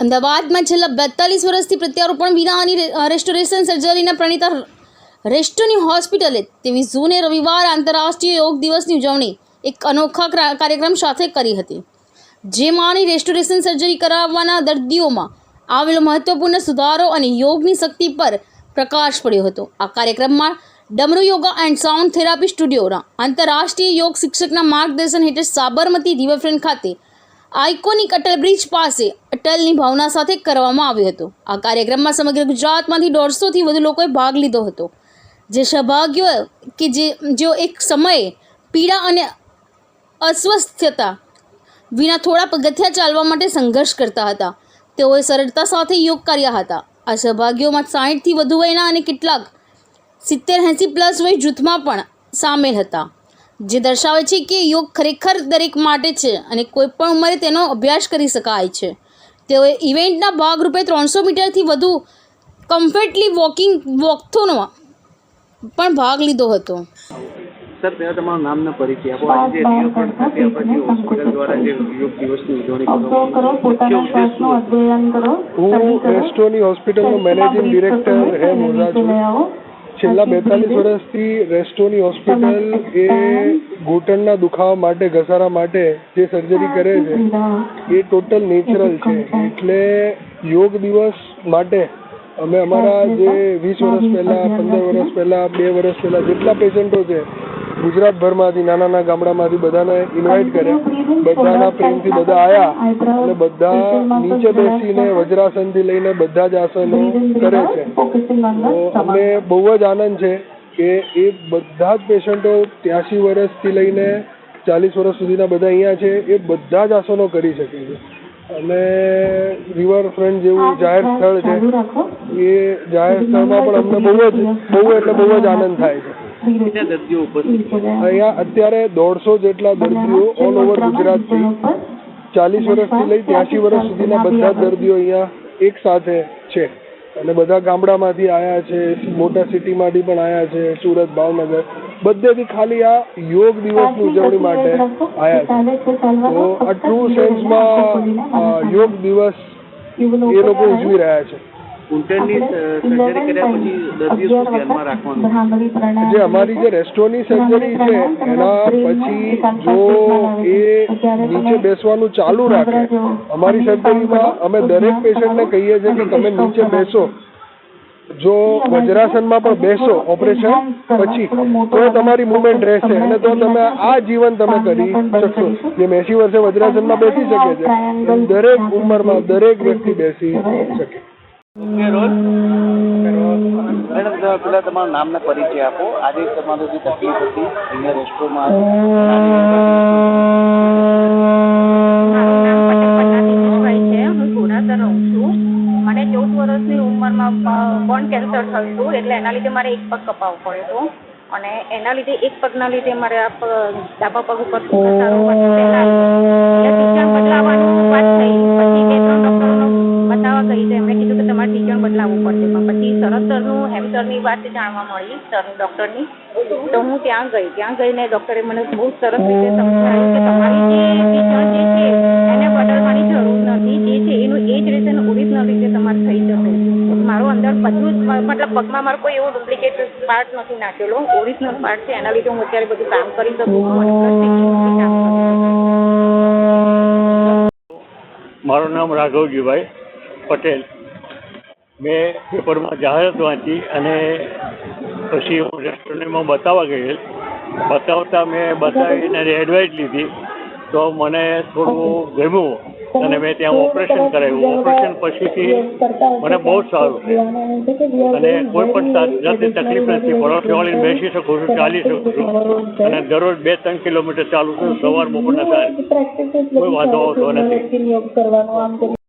અમદાવાદમાં છેલ્લા બેતાલીસ વર્ષથી પ્રત્યારોપણ, વિનાની રેસ્ટોરેશન સર્જરીના પ્રણીતા રેસ્ટોની હોસ્પિટલે ત્રેવીસ જૂને રવિવાર આંતરરાષ્ટ્રીય યોગ દિવસની ઉજવણી એક અનોખા ક્રા- કાર્યક્રમ સાથે કરી હતી. જેમાંની રેસ્ટોરેશન સર્જરી કરાવવાના દર્દીઓમાં આવેલો મહત્વપૂર્ણ સુધારો અને યોગની શક્તિ પર પ્રકાશ પડ્યો હતો. આ કાર્યક્રમમાં Damru yoga and sound therapy સ્ટુડિયોના આંતરરાષ્ટ્રીય યોગ શિક્ષકના માર્ગદર્શન હેઠળ સાબરમતી રિવરફ્રન્ટ ખાતે આઇકોનિક અટલ બ્રિજ પાસે અટલની ભાવના સાથે કરવામાં આવ્યો હતો. આ કાર્યક્રમમાં સમગ્ર ગુજરાતમાંથી દોઢસોથી વધુ લોકોએ ભાગ લીધો હતો. જે સૌભાગ્ય કે જે, જેઓ એક સમયે પીડા અને અસ્વસ્થતા વિના થોડા પગથિયા ચાલવા માટે સંઘર્ષ કરતા હતા. તેઓએ સરળતા સાથે યોગ કર્યા હતા. આ સૌભાગ્યોમાં સાહીઠથી વધુ વયના અને કેટલાક સિત્તેર એંસી પ્લસ વય જૂથમાં પણ સામેલ હતા. જે દર્શાવે છે કે યોગ ખરેખર દરેક માટે છે અને કોઈ પણ ઉંમરે તેનો અભ્યાસ કરી શકાય છે. તેઓએ ઇવેન્ટના ભાગરૂપે ત્રણસો મીટરથી વધુ કમ્ફર્ટલી વોકિંગ વોકથોનો પણ ભાગ લીધો હતો. સર પહેલાં તમારું નામ ને પરિચય આપો. આજે જે ખાતે આપણા હોસ્પિટલ દ્વારા જે યોગ દિવસની ઉજવણી અભ્યાસ કરો પોતાના શ્વાસનું અધ્યયન કરો હું એસ્ટ્રોની હોસ્પિટલનો મેનેજિંગ ડિરેક્ટર હે મોઝા છું છેલ્લા બેતાલીસ વર્ષથી રેસ્ટોની હોસ્પિટલ એ ઘૂંટણના દુખાવા માટે ઘસારા માટે જે સર્જરી કરે છે એ ટોટલ નેચરલ છે. એટલે યોગ દિવસ માટે અમે અમારા જે વીસ વર્ષ પહેલા પંદર વર્ષ પહેલા બે વર્ષ પહેલા જેટલા પેશન્ટો છે ગુજરાતભરમાંથી નાના નાના ગામડામાંથી બધાને ઇન્વાઇટ કર્યા. બધાના પ્રેમથી બધા આવ્યા અને બધા નીચે બેસીને વજ્રાસનથી લઈને બધા જ આસનો કરે છે. અમને બહુ જ આનંદ છે કે એ બધા જ પેશન્ટો ત્યાંસી વર્ષથી લઈને ચાલીસ વર્ષ સુધીના બધા અહીંયા છે. એ બધા જ આસનો કરી શકે છે. અને રિવરફ્રન્ટ જેવું જાહેર સ્થળ છે, એ જાહેર સ્થળમાં પણ અમને બહુ જ, બહુ એટલે બહુ જ આનંદ થાય છે. દર્દીઓ ઉપસ્થિત અહીંયા અત્યારે દોઢસો જેટલા દર્દીઓ ઓલ ઓવર ગુજરાતથી ચાલીસ વર્ષથી લઈ ત્યાંસી વર્ષ સુધીના બધા દર્દીઓ અહીંયા એક સાથે છે. અને બધા ગામડામાંથી આવ્યા છે મોટા સિટીમાંથી પણ આવ્યા છે સુરત ભાવનગર. બધેથી ખાલી આ યોગ દિવસની ઉજવણી માટે આવ્યા છે. તો આ ટ્રુ સેન્સમાં યોગ દિવસ એ લોકો ઉજવી રહ્યા છે. ઘૂંટણની સર્જરી કર્યા પછી દર્દીઓ શું ધ્યાનમાં રાખવાનું? જે અમારી જે રેસ્ટોની સર્જરી છે એના પછી જો એ નીચે બેસવાનું ચાલુ રાખે અમારી સર્જરીમાં અમે દરેક પેશન્ટને કહીએ છીએ કે તમે નીચે બેસો. જો વજ્રાસનમાં પણ બેસો ઓપરેશન પછી તો તમારી મુવમેન્ટ રહેશે અને તો તમે આ જીવન તમે કરી શકશો. જે એસી વર્ષે વજ્રાસનમાં બેસી શકે છે. દરેક ઉંમરમાં દરેક વ્યક્તિ બેસી શકે. મેડમ પહેલા તમારું નામ ને પરિચય આપો. આજે તમારું જે તકલીફ હતી અહીંયા રેસ્ટોરન્ટમાં ભાઈ છે. હું સુરત રહું છું. મને ચૌદ વર્ષની ઉંમરમાં બોન કેન્સર થયું હતું એટલે એના લીધે મારે એક પગ કપાવવો પડ્યો હતો. અને એના લીધે એક પગના લીધે મારે આ ડાબા પગ ઉપર ટીચર બદલાવાનું વાત થઈ. પછી બે ત્રણ ડૉક્ટરોનો બતાવવા ગઈ તો એમણે કીધું તમારે ટીચર બદલાવવું પડશે. પણ પછી શરદ સરનું હેમસરની વાત જાણવા મળી સર ડૉક્ટરની. તો હું ત્યાં ગઈ. ત્યાં ગઈને ડૉક્ટરે મને બહુ સરસ રીતે સમજાવ્યું કે તમારી જે ટીચર જે છે, એને બદલવાની જરૂર નથી. જે છે, એનું એ જ રીતે ઓરિજિનલ રીતે તમારે થઈ જશે. મારો અંદર બધું જ મતલબ પગમાં મારો કોઈ એવો ડુપ્લિકેટ પાર્ટ નથી નાખેલો. ઓરિજિનલ પાર્ટ છે. એના લીધે હું અત્યારે બધું કામ કરી શકું. મારું નામ રાઘવજીભાઈ પટેલ. મેં પેપરમાં જાહેરાત વાંચી અને પછી હું રેસ્ટોરન્ટમાં બતાવવા ગયેલ. બતાવતા મેં બતાવીને એડવાઇસ લીધી. તો મને થોડું ગમ્યું અને મેં ત્યાં ઓપરેશન કરાવ્યું. ઓપરેશન પછીથી મને બહુ સારું અને કોઈ પણ જાતની તકલીફ નથી. પરોઠે બેસી શકું છું, ચાલી શકું છું. અને દરરોજ બે, ત્રણ કિલોમીટર ચાલુ છું સવાર બપોરના સાંજ. કોઈ વાંધો આવતો નથી.